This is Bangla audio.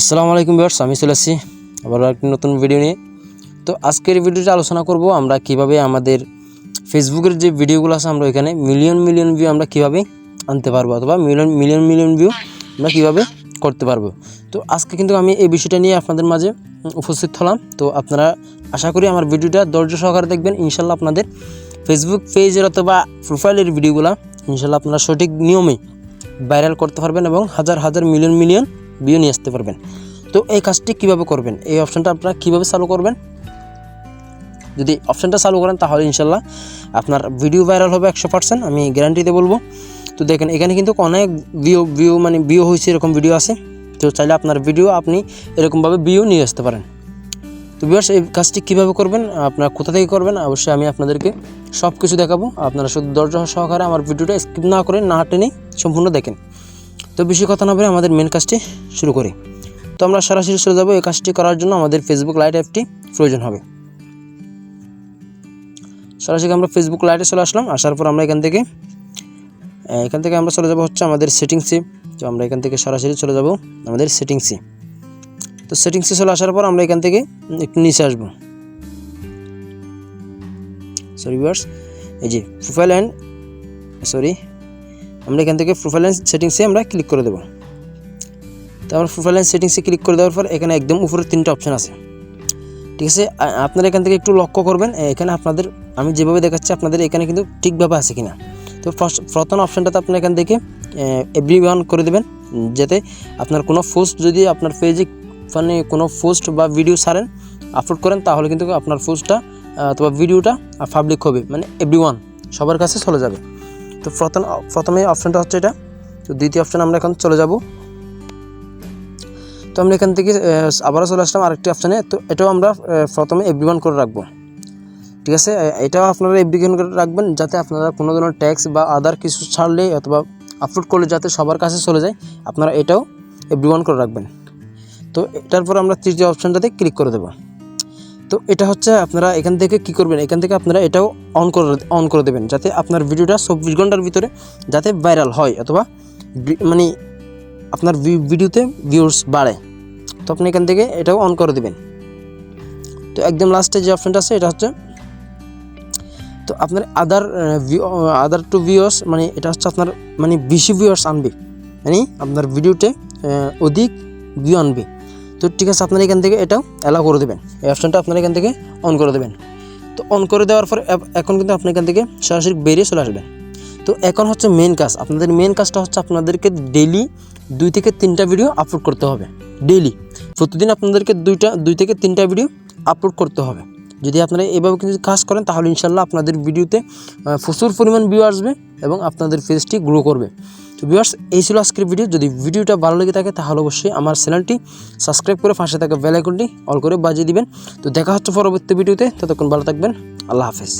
আসসালামু আলাইকুম ভিউয়ার্স, আমি চলে আসছি আবার একটি নতুন ভিডিও নিয়ে। তো আজকের ভিডিওতে আলোচনা করব আমরা কীভাবে আমাদের ফেসবুকের যে ভিডিওগুলো আছে আমরা এখানে মিলিয়ন মিলিয়ন ভিউ আমরা কীভাবে আনতে পারব অথবা মিলিয়ন মিলিয়ন মিলিয়ন ভিউ আমরা কীভাবে করতে পারব। তো আজকে কিন্তু আমি এই বিষয়টা নিয়ে আপনাদের মাঝে উপস্থিত হলাম। তো আপনারা আশা করি আমার ভিডিওটা ধৈর্য সহকারে দেখবেন। ইনশাল্লাহ আপনাদের ফেসবুক পেজের অথবা প্রোফাইলের ভিডিওগুলো ইনশাল্লাহ আপনারা সঠিক নিয়মে ভাইরাল করতে পারবেন এবং হাজার হাজার মিলিয়ন মিলিয়ন ভিউ নিয়ে আসতে পারবেন। তো এই কাজটি কীভাবে করবেন? এই অপশানটা আপনারা কীভাবে চালু করবেন? যদি অপশানটা চালু করেন, তাহলে ইনশাল্লাহ আপনার ভিডিও ভাইরাল হবে একশো পার্সেন্ট আমি গ্যারান্টিতে বলব। তো দেখেন, এখানে কিন্তু অনেক ভিউ ভিউ মানে ভিউ হয়েছে, এরকম ভিডিও আছে। তো চাইলে আপনার ভিডিও আপনি এরকমভাবে ভিউ নিয়ে আসতে পারেন। তো বিয়ার্স এই কাজটি কীভাবে করবেন? আপনারা কোথা থেকে করবেন? অবশ্যই আমি আপনাদেরকে সব কিছু দেখাবো। আপনারা শুধু দরজা সহকারে আমার ভিডিওটা স্কিপ না করে না টেনে সম্পূর্ণ দেখেন। তো বেশি কথা না বলে আমাদের মেন কাজটি শুরু করি। তো আমরা সরাসরি চলে যাব এই কাজটি করার জন্য। আমাদের ফেসবুক লাইট অ্যাপটি প্রয়োজন হবে। সরাসরি আমরা ফেসবুক লাইটে চলে আসলাম। আসার পর আমরা এখান থেকে এখান থেকে আমরা চলে যাব হচ্ছে আমাদের সেটিংসে তো আমরা এখান থেকে সরাসরি চলে যাব আমাদের সেটিংসে তো সেটিংসে চলে আসার পর আমরা এখান থেকে একটু নিচে আসব। সরি ভিউয়ার্স এই যে প্রোফাইল অ্যান্ড সরি আমরা এখান থেকে প্রোফাইল অ্যান্ড সেটিংসে আমরা ক্লিক করে দেবো। তো আমরা প্রোফাইল অ্যান্ড সেটিংসে ক্লিক করে দেওয়ার পর এখানে একদম উপরে তিনটা অপশান আছে। ঠিক আছে? আপনারা এখান থেকে একটু লক্ষ্য করবেন এখানে আপনাদের, আমি যেভাবে দেখাচ্ছি, আপনাদের এখানে কিন্তু ঠিকভাবে আছে কিনা। তো ফার্স্ট প্রথম অপশানটাতে আপনার এখান থেকে এভরি ওয়ান করে দেবেন, যাতে আপনার কোনো পোস্ট যদি আপনার পেজে মানে কোনো পোস্ট বা ভিডিও ছাড়েন আপলোড করেন, তাহলে কিন্তু আপনার পোস্টটা অথবা ভিডিওটা পাবলিক হবে। মানে এভরি ওয়ান সবার কাছে চলে যাবে। তো প্রথম প্রথমে অপশানটা হচ্ছে এটা। তো দ্বিতীয় অপশান আমরা এখন চলে যাব। তো আমরা এখান থেকে আবারও চলে আসলাম আরেকটি অপশানে তো এটাও আমরা প্রথমে এভরি ওয়ান করে রাখব। ঠিক আছে? এটাও আপনারা এপ্লিকেশন করে রাখবেন যাতে আপনারা কোনো ধরনের ট্যাক্স বা আদার কিছু ছাড়লে অথবা আপলোড করলে যাতে সবার কাছে চলে যায়, আপনারা এটাও এভরি ওয়ান করে রাখবেন। তো এটার পর আমরা তৃতীয় অপশানটাতে ক্লিক করে দেবো। তো এটা হচ্ছে আপনারা এখান থেকে কি করবেন? এখান থেকে আপনারা এটাও অন করে অন করে দেবেন যাতে আপনার ভিডিওটা চব্বিশ ঘণ্টার ভিতরে যাতে ভাইরাল হয় অথবা মানে আপনার ভিডিওতে ভিউর্স বাড়ে। তো আপনি এখান থেকে এটাও অন করে দেবেন। তো একদম লাস্টে যে অপশানটা আছে, এটা হচ্ছে তো আপনার আদার আদার টু ভিউয়ার্স মানে এটা হচ্ছে আপনার মানে বেশি ভিউয়ার্স আনবে। মানে আপনার ভিডিওতে অধিক ভিউ আনবে। তো ঠিক আছে, আপনারা এখান থেকে এটাও অ্যালাউ করে দেবেন। এই অপশানটা আপনারা এখান থেকে অন করে দেবেন। তো অন করে দেওয়ার পর এখন কিন্তু আপনি এখান থেকে সরাসরি বেরিয়ে চলে আসবেন। তো এখন হচ্ছে মেন কাজ। আপনাদের মেন কাজটা হচ্ছে আপনাদেরকে ডেলি দুই থেকে তিনটা ভিডিও আপলোড করতে হবে। ডেলি প্রতিদিন আপনাদেরকে দুইটা, দুই থেকে তিনটা ভিডিও আপলোড করতে হবে। যদি আপনারা এভাবে কিন্তু কাজ করেন, তাহলে ইনশাল্লাহ আপনাদের ভিডিওতে প্রচুর পরিমাণ ভিউ আসবে এবং আপনাদের ফেসটি গ্রো করবে। তো ভিউয়ার্স, এই ছিল আজকের ভিডিও। যদি ভিডিওটা ভালো লেগে থাকে, তাহলে অবশ্যই আমার চ্যানেলটি সাবস্ক্রাইব করে পাশে থাকা বেল আইকনটি অল করে বাজিয়ে দিবেন। তো দেখা হচ্ছে পরবর্তী ভিডিওতে। ততক্ষণ ভালো থাকবেন। আল্লাহ হাফেজ।